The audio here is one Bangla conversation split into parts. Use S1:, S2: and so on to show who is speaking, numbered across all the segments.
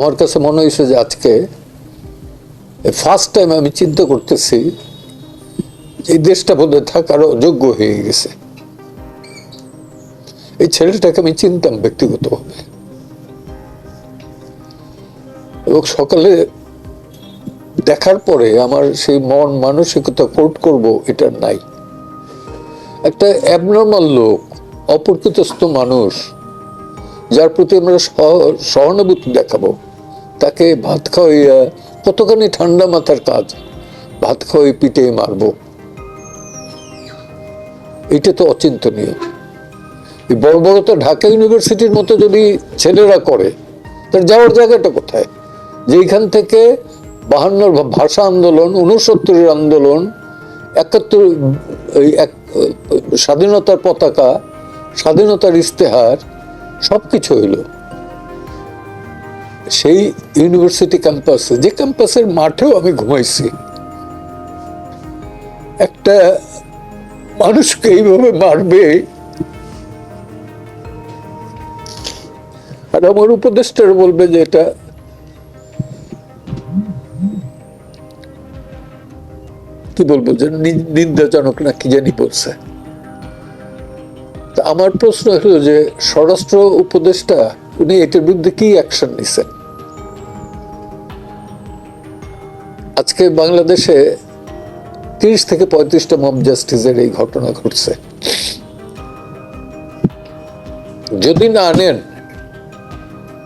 S1: আমার কাছে মনে হয়েছে যে আজকে ফার্স্ট টাইম আমি চিন্তা করতেছি এই দেশটা বোধহয় থাকার অযোগ্য হয়ে গেছে। এই ছেলেটাকে আমি চিনতাম ব্যক্তিগতভাবে। এবং সকালে দেখার পরে আমার সেই মন মানসিকতা কোট করব, এটা নাই। একটা অ্যাবনর্মাল লোক, অপরিচিতস্থ মানুষ, যার প্রতি আমরা সহ- সহানুভূতি দেখাবো। তাকে ভাত খাওয়াইয়া কতখানি ঠান্ডা মাথার কাজ, ভাত খাওয়াই পিটে মারবো। এটা তো অচিন্তনীয়। এই বড় বড় তো ঢাকা ইউনিভার্সিটির মতো যদি ছেলেরা করে, তার যাওয়ার জায়গাটা কোথায়? যেইখান থেকে বাহান্নর ভাষা আন্দোলন উনসত্তরের আন্দোলন, একাত্তর, এই এক, স্বাধীনতার পতাকা, স্বাধীনতার ইস্তেহার সব কিছু হইল। সেই ইউনিভার্সিটি ক্যাম্পাসে, যে ক্যাম্পাসের মাঠেও আমি ঘুমাইছি। একটা মানুষকে এইভাবে মারবে। আর আমার উপদেষ্টার বলবে যে এটা কি বলব যে নিন্দাজনক না কি জানি বলছে। আমার প্রশ্ন হলো যে স্বরাষ্ট্র উপদেষ্টা, উনি এটার বিরুদ্ধে কি অ্যাকশন নিছেন? আজকে বাংলাদেশে তিরিশ থেকে পঁয়ত্রিশটা মব জাস্টিসের এই ঘটনা ঘটছে। যদি না আনেন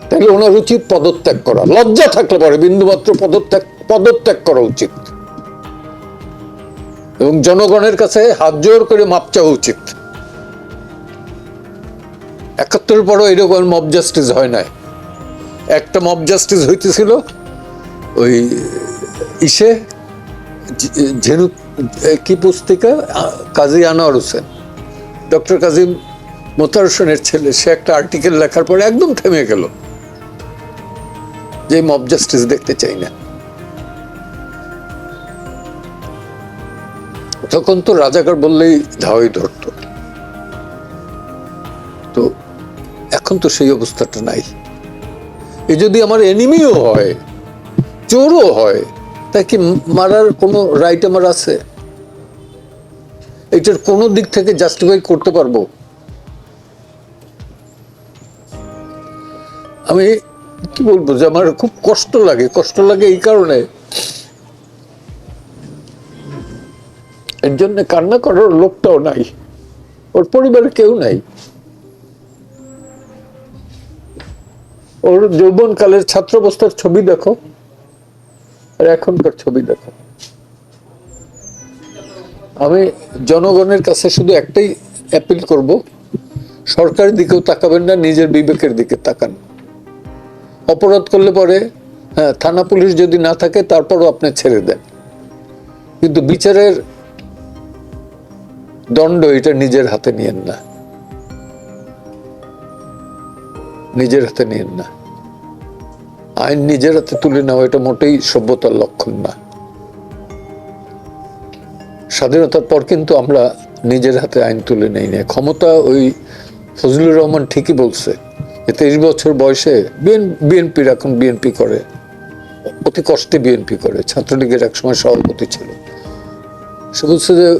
S1: তাহলে ওনার উচিত পদত্যাগ করা। লজ্জা থাকলে পরে, বিন্দুমাত্র পদত্যাগ পদত্যাগ করা উচিত। এবং জনগণের কাছে হাত জোর করে মাপ চাওয়া উচিত। একাত্তরের পরও এরকম মব জাস্টিস হয় নাই। একটা মব জাস্টিস হইতেছিল, ওই ইসে ঝেনু কি পুস্তিকা? কাজী আনোয়ার হোসেন। ডক্টর কাজী মোতার হোসেনের ছেলে, সে একটা আর্টিকেল লেখার পরে একদম থেমে গেল। যে মব জাস্টিস দেখতে চাই না। তখন তো রাজাকার বললেই ধাওয়াই ধরতো। তো এখন তো সেই অবস্থাটা নাই। এ যদি আমার এনিমিও হয়, চোরও হয় তা কি মারার কোনো রাইট আমার আছে? এটার কোনো দিক থেকে জাস্টিফাই করতে পারব? আমি কি বলব যে আমার খুব কষ্ট লাগে কষ্ট লাগে এই কারণে। এর জন্য কান্না করার লোকটাও নাই, ওর পরিবারে কেউ নাই। ওর যৌবন কালের ছাত্র অবস্থার ছবি দেখো। আর এখনকার ছবি দেখো। আমি জনগণের কাছে শুধু একটাই অ্যাপিল করব, সরকারের দিকেও তাকাবেন না, নিজের বিবেকের দিকে তাকান। অপরাধ করলে পরে হ্যাঁ থানা পুলিশ যদি না থাকে, তারপরও আপনি ছেড়ে দেন। কিন্তু বিচারের দণ্ড এটা নিজের হাতে নিয়েন না। নিজের হাতে নিয়েন না। আইন নিজের হাতে তুলে নেওয়া এটা মোটেই সভ্যতার লক্ষণ না। স্বাধীনতার পর কিন্তু আমরা নিজের হাতে আইন তুলে নেই না। ক্ষমতা ওই ফজলুর রহমান ঠিকই বলছে যে তেইশ বছর বয়সে বিএনপির এখন বিএনপি করে। অতি কষ্টে বিএনপি করে। ছাত্রলীগের একসময় সভাপতি ছিল। সে বলছে যে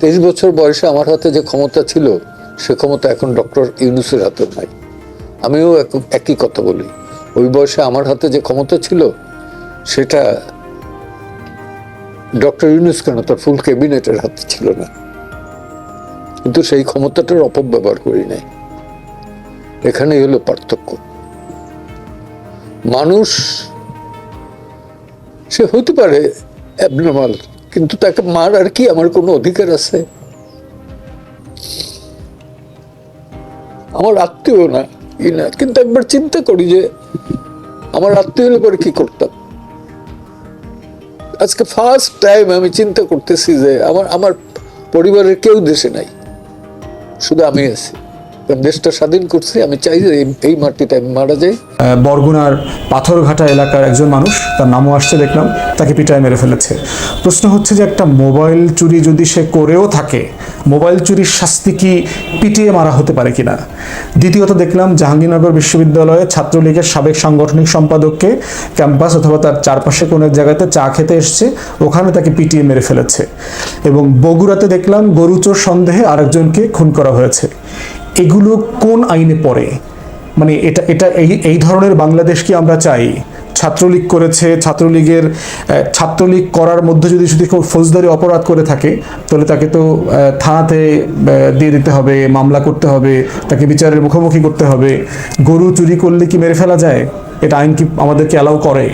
S1: তেইশ বছর বয়সে আমার হাতে যে ক্ষমতা ছিল, সে ক্ষমতা এখন ডক্টর ইউনুসের হাতে নাই। আমিও এক- একই কথা বলি। ওই বয়সে আমার হাতে যে ক্ষমতা ছিল, সেটা ডক্টর ইউনুস কেন তার ফুল ক্যাবিনেটের হাতে ছিল না? কিন্তু সেই ক্ষমতাটার অপব্যবহার করি নাই। এখানেই হলো পার্থক্য। মানুষ, সে হতে পারে অ্যাবনর্মাল কিন্তু তাকে মার আর কি আমার কোনো অধিকার আছে? আমার আত্মীয় না। ই না কিন্তু একবার চিন্তা করি যে আমার আত্মীয় হলে পরে কি করতাম। আজকে ফার্স্ট টাইম আমি চিন্তা করতেছি যে আমার আমার পরিবারের কেউ দেশে নাই। শুধু আমি আছি। দেশটা স্বাধীন করছি, আমি চাই যে এই- আমি মারা যাই।
S2: বরগুনার পাথরঘাটা এলাকার একজন মানুষ, তার নামও আসছে দেখলাম, তাকে পিটায় মেরে ফেলেছে। প্রশ্ন হচ্ছে যে একটা মোবাইল চুরি যদি সে করেও থাকে, মোবাইল চুরির শাস্তি কি পিটিয়ে মারা হতে পারে কিনা? দ্বিতীয়ত দেখলাম, জাহাঙ্গীরনগর বিশ্ববিদ্যালয়ে ছাত্রলীগের সাবেক সাংগঠনিক সম্পাদককে ক্যাম্পাস অথবা তার চারপাশে কোনো এক জায়গাতে চা খেতে এসছে, ওখানে তাকে পিটিয়ে মেরে ফেলেছে। এবং বগুড়াতে দেখলাম গরুচোর সন্দেহে আরেকজনকে খুন করা হয়েছে। এগুলো কোন আইনে পড়ে? মানে এটা এটা এই এই ধরনের বাংলাদেশ কি আমরা চাই? ছাত্রলীগ করেছে, ছাত্রলীগের ছাত্রলীগ করার মধ্যে যদি শুধু কেউ ফৌজদারি অপরাধ করে থাকে, তাহলে তাকে তো থানাতে দিয়ে দিতে হবে, মামলা করতে হবে, তাকে বিচারের মুখোমুখি করতে হবে। গরু চুরি করলে কি মেরে ফেলা যায়? এটা আইন কি আমাদেরকে অ্যালাউ করে?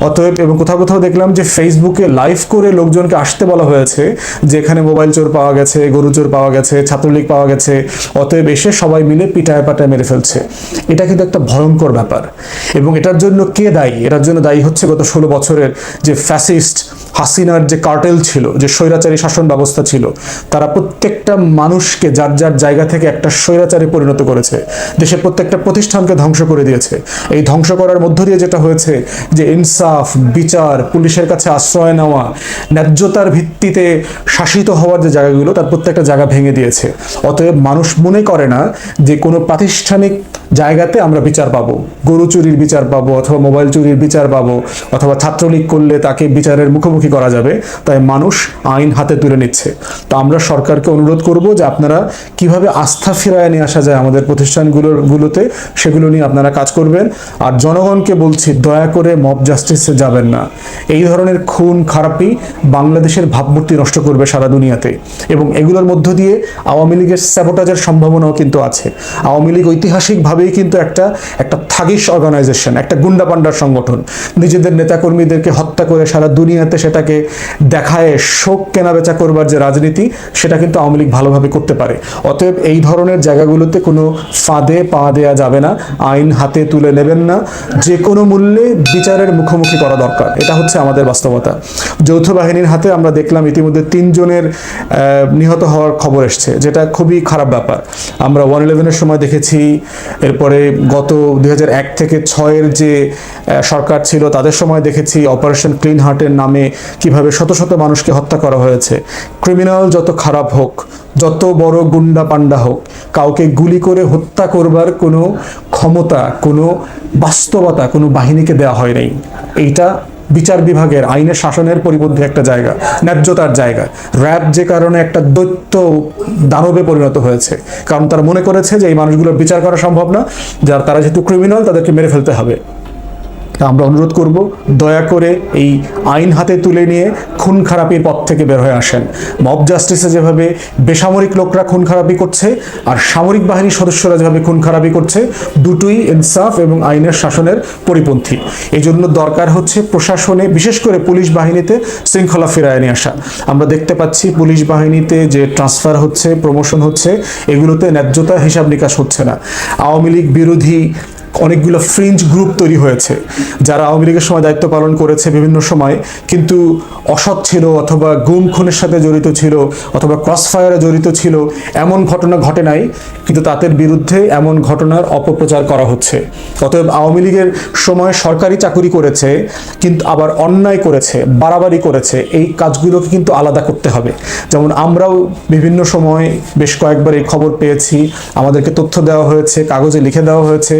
S2: অতএব এবং কোথাও কোথাও দেখলাম যে ফেসবুকে লাইভ করে লোকজনকে আসতে বলা হয়েছে যে এখানে মোবাইল চোর পাওয়া গেছে, গরু চোর পাওয়া গেছে, ছাত্রলীগ পাওয়া গেছে, অতএব এসে সবাই মিলে পিটায় পাটায় মেরে ফেলছে। এটা কিন্তু একটা ভয়ঙ্কর ব্যাপার। এবং এটার জন্য কে দায়ী? এটার জন্য দায়ী হচ্ছে গত ষোলো বছরের যে ফ্যাসিস্ট হাসিনার যে কার্টেল ছিল, যে স্বৈরাচারী শাসন ব্যবস্থা ছিল, তারা প্রত্যেকটা মানুষকে যার যার জায়গা থেকে একটা স্বৈরাচারে পরিণত করেছে, দেশের প্রত্যেকটা প্রতিষ্ঠানকে ধ্বংস করে দিয়েছে। এই ধ্বংস করার মধ্য দিয়ে যেটা হয়েছে, যে ইনসাফ, বিচার, পুলিশের কাছে আশ্রয় নেওয়া, ন্যায্যতার ভিত্তিতে শাসিত হওয়ার যে জায়গাগুলো, তার প্রত্যেকটা জায়গা ভেঙে দিয়েছে। অতএব মানুষ মনে করে না যে কোনো প্রাতিষ্ঠানিক জায়গাতে আমরা বিচার পাবো। গরু চুরির বিচার পাবো, অথবা মোবাইল চুরির বিচার পাবো, অথবা ছাত্রলীগ করলে তাকে বিচারের মুখোমুখি করা যাবে, তাই মানুষ আইন হাতে তুলে নিচ্ছে। তো আমরা সরকারকে অনুরোধ করব যে আপনারা কীভাবে আস্থা ফেরায় নিয়ে আসা যায় আমাদের প্রতিষ্ঠানগুলোর, গুলোতে, সেগুলো নিয়ে আপনারা কাজ করবেন। আর জনগণকে বলছি, দয়া করে মব জাস্টিসে যাবেন না। এই ধরনের খুন, খারাপি বাংলাদেশের ভাবমূর্তি নষ্ট করবে সারা দুনিয়াতে। এবং এগুলোর মধ্য দিয়ে আওয়ামী লীগের স্যাবোটাজের সম্ভাবনাও কিন্তু আছে। আওয়ামী লীগ ঐতিহাসিকভাবেই কিন্তু একটা একটা থাগিস অর্গানাইজেশন একটা গুন্ডাপান্ডার সংগঠন। নিজেদের নেতাকর্মীদেরকে হত্যা করে সারা দুনিয়াতে সেটাকে দেখায় শোক কেনাবেচা করবার যে রাজনীতি, সেটা কিন্তু আওয়ামী লীগ ভালোভাবে করতে পারে। অতএব এই ধরনের জায়গাগুলোতে কোনো ফাঁদে পা দেয়া যাবে না, আইন হাতে তুলে নেবেন না, যে কোনো মূল্যে বিচারের মুখোমুখি করা দরকার। এটা হচ্ছে আমাদের বাস্তবতা। যৌথ বাহিনীর হাতে আমরা দেখলাম ইতিমধ্যে তিনজনের নিহত হওয়ার খবর এসছে, যেটা খুবই খারাপ ব্যাপার। আমরা ওয়ান ইলেভেনের সময় দেখেছি, এরপরে গত দুই এক থেকে ছয়ের যে সরকার ছিল, তাদের সময় দেখেছি, অপারেশন ক্লিন হার্টের নামে কীভাবে শত শত মানুষকে হত্যা করা হয়েছে। ক্রিমিনাল যত খারাপ হোক, যত বড় গুন্ডা পান্ডা হোক, কাউকে গুলি করে হত্যা করবার কোনো ক্ষমতা, কোনো বাস্তবতা, কোনো বাহিনীকে দেওয়া হয় নাই। এইটা বিচার বিভাগের আইনের শাসনের পরিপন্থী একটা জায়গা, ন্যায্যতার জায়গা। র্যাব যে কারণে একটা দৈত্য দানবে পরিণত হয়েছে। কারণ তারা মনে করেছে যে এই মানুষগুলোর বিচার করা সম্ভব না, যার তারা যেহেতু ক্রিমিনাল, তাদেরকে মেরে ফেলতে হবে। তা আমরা অনুরোধ করব, দয়া করে এই আইন হাতে তুলে নিয়ে খুন খারাপির পথ থেকে বের হয়ে আসেন। মব জাস্টিসে যেভাবে বেসামরিক লোকরা খুন খারাপি করছে আর সামরিক বাহিনীর সদস্যরা যেভাবে খুন খারাপি করছে, দুটোই ইনসাফ এবং আইনের শাসনের পরিপন্থী। এই জন্য দরকার হচ্ছে প্রশাসনে, বিশেষ করে পুলিশ বাহিনীতে শৃঙ্খলা ফেরায় নিয়ে আসা। আমরা দেখতে পাচ্ছি পুলিশ বাহিনীতে যে ট্রান্সফার হচ্ছে, প্রমোশন হচ্ছে, এগুলোতে ন্যায্যতা হিসাব নিকাশ হচ্ছে না। আওয়ামী লীগ বিরোধী অনেকগুলো ফ্রিঞ্জ গ্রুপ তৈরি হয়েছে, যারা আওয়ামী লীগের সময় দায়িত্ব পালন করেছে বিভিন্ন সময়, কিন্তু অসৎ ছিল অথবা গুম খুনের সাথে জড়িত ছিল অথবা ক্রস ফায়ারে জড়িত ছিল, এমন ঘটনা ঘটে নাই, কিন্তু তাদের বিরুদ্ধে এমন ঘটনার অপপ্রচার করা হচ্ছে। অতএব আওয়ামী লীগের সময় সরকারি চাকুরি করেছে, কিন্তু আবার অন্যায় করেছে, বাড়াবাড়ি করেছে, এই কাজগুলোকে কিন্তু আলাদা করতে হবে। যেমন আমরাও বিভিন্ন সময় বেশ কয়েকবার এই খবর পেয়েছি, আমাদেরকে তথ্য দেওয়া হয়েছে, কাগজে লিখে দেওয়া হয়েছে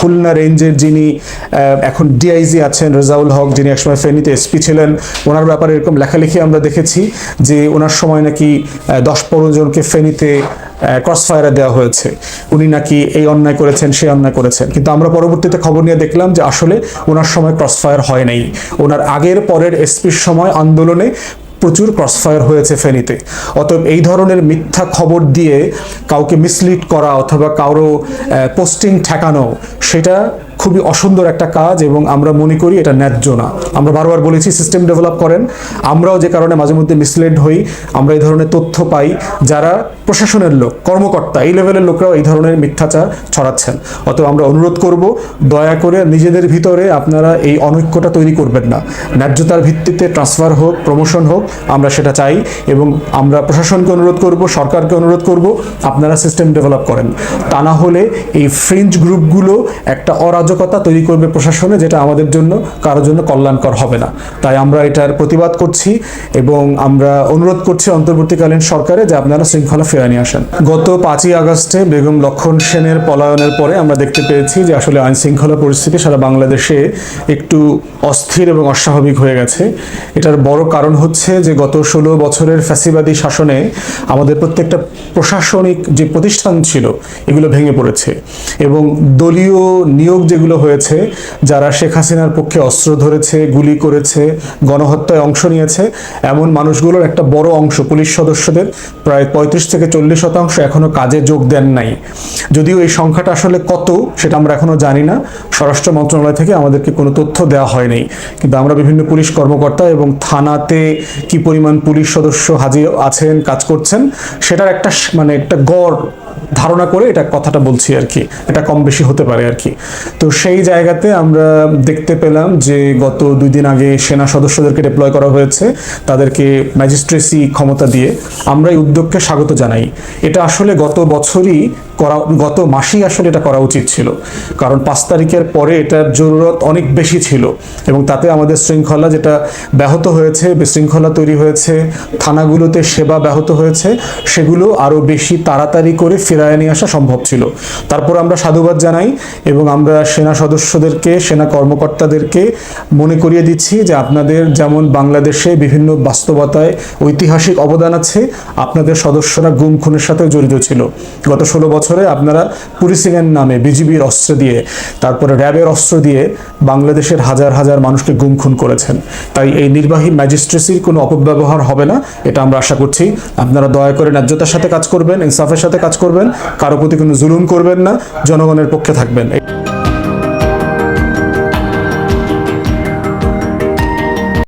S2: খুলনা রেঞ্জের যিনি এখন ডিআইজি আছেন, রেজাউল হক, যিনি একসময় ফেনীতে এসপি ছিলেন, ওনার ব্যাপারে এরকম লেখালেখি আমরা দেখেছি যে ওনার সময় নাকি দশ পনেরো জনকে ফেনীতে ক্রস ফায়ারে দেওয়া হয়েছে। উনি নাকি এই অন্যায় করেছেন, সেই অন্যায় করেছেন। কিন্তু আমরা পরবর্তীতে খবর নিয়ে দেখলাম যে আসলে ওনার সময় ক্রস ফায়ার হয় নাই। ওনার আগের পরের এসপির সময় আন্দোলনে প্রচুর ক্রসফায়ার হয়েছে ফেনীতে। অতএব এই ধরনের মিথ্যা খবর দিয়ে কাউকে মিসলিড করা অথবা কারও পোস্টিং ঠেকানো, সেটা খুবই অসুন্দর একটা কাজ এবং আমরা মনে করি এটা ন্যায্য না। আমরা বারবার বলেছি সিস্টেম ডেভেলপ করেন। আমরাও যে কারণে মাঝে মধ্যে মিসলেড হই, আমরা এই ধরনের তথ্য পাই যারা প্রশাসনের লোক, কর্মকর্তা, এই লেভেলের লোকরাও এই ধরনের মিথ্যাচার ছড়াচ্ছেন। অতএব আমরা অনুরোধ করব, দয়া করে নিজেদের ভিতরে আপনারা এই অনৈক্যটা তৈরি করবেন না। ন্যায্যতার ভিত্তিতে ট্রান্সফার হোক প্রমোশন হোক, আমরা সেটা চাই এবং আমরা প্রশাসনকে অনুরোধ করব, সরকারকে অনুরোধ করব, আপনারা সিস্টেম ডেভেলপ করেন। তা না হলে এই ফ্রেঞ্চ গ্রুপগুলো একটা অরাজকতা তৈরি করবে প্রশাসনে, যেটা আমাদের জন্য কারোর জন্য কল্যাণকর হবে না। তাই আমরা এটার প্রতিবাদ করছি এবং আমরা অনুরোধ করছি অন্তর্বর্তীকালীন সরকারে যে আপনারা শৃঙ্খলা ফিরে নিয়ে আসেন। গত পাঁচই আগস্টে বেগম লক্ষণ সেনের পলায়নের পরে আমরা দেখতে পেয়েছি যে আসলে আইন শৃঙ্খলা পরিস্থিতি সারা বাংলাদেশে একটু অস্থির এবং অস্বাভাবিক হয়ে গেছে। এটার বড় কারণ হচ্ছে যে গত ষোলো বছরের ফ্যাসিবাদী শাসনে আমাদের প্রত্যেকটা প্রশাসনিক যে প্রতিষ্ঠান ছিল, এগুলো ভেঙে পড়েছে এবং দলীয় নিয়োগ যেগুলো হয়েছে, যারা শেখ হাসিনার পক্ষে অস্ত্র ধরেছে, গুলি করেছে, গণহত্যায় অংশ নিয়েছে, এমন মানুষগুলোর একটা বড় অংশ, পুলিশ সদস্যদের, প্রায় পঁয়ত্রিশ থেকে চল্লিশ শতাংশ এখনও কাজে যোগ দেন নাই। যদিও এই সংখ্যাটা আসলে কত, সেটা আমরা এখনও জানি না। স্বরাষ্ট্র মন্ত্রণালয় থেকে আমাদেরকে কোনো তথ্য দেওয়া হয়নি। কিন্তু আমরা বিভিন্ন পুলিশ কর্মকর্তা এবং থানাতে কি পরিমাণ পুলিশ সদস্য হাজির আছেন, কাজ করছেন, সেটার একটা মানে একটা গড় ধারণা করে এটা কথাটা বলছি আর কি। এটা কম বেশি হতে পারে আর কি। তো সেই জায়গাতে আমরা দেখতে পেলাম যে গত দুই দিন আগে সেনা সদস্যদেরকে ডিপ্লয় করা হয়েছে, তাদেরকে ম্যাজিস্ট্রেসি ক্ষমতা দিয়ে আমরা এই উদ্যোগকে স্বাগত জানাই। এটা আসলে গত বছরই করা, গত মাসেই আসলে এটা করা উচিত ছিল। কারণ পাঁচ তারিখের পরে এটার জরুরত অনেক বেশি ছিল এবং তাতে আমাদের শৃঙ্খলা যেটা ব্যাহত হয়েছে, বিশৃঙ্খলা তৈরি হয়েছে, থানাগুলোতে সেবা ব্যাহত হয়েছে, সেগুলো আরও বেশি তাড়াতাড়ি করে ফেরায় নিয়ে আসা সম্ভব ছিল। তারপর আমরা সাধুবাদ জানাই এবং আমরা সেনা সদস্যদেরকে, সেনা কর্মকর্তাদেরকে মনে করিয়ে দিচ্ছি যে আপনাদের যেমন বাংলাদেশে বিভিন্ন বাস্তবতায় ঐতিহাসিক অবদান আছে, আপনাদের সদস্যরা গুম খুনের সাথেও জড়িত ছিল। গত ষোলো বছরে আপনারা পুলিশিংয়ের নামে বিজিবির অস্ত্র দিয়ে, তারপরে র্যাবের অস্ত্র দিয়ে বাংলাদেশের হাজার হাজার মানুষকে গুম খুন করেছেন। তাই এই নির্বাহী ম্যাজিস্ট্রেসির কোনো অপব্যবহার হবে না, এটা আমরা আশা করছি। আপনারা দয়া করে ন্যায্যতার সাথে কাজ করবেন, ইনসাফের সাথে কাজ করবেন, কারও প্রতি কোনো জুলুম করবেন না, জনগণের পক্ষে থাকবেন।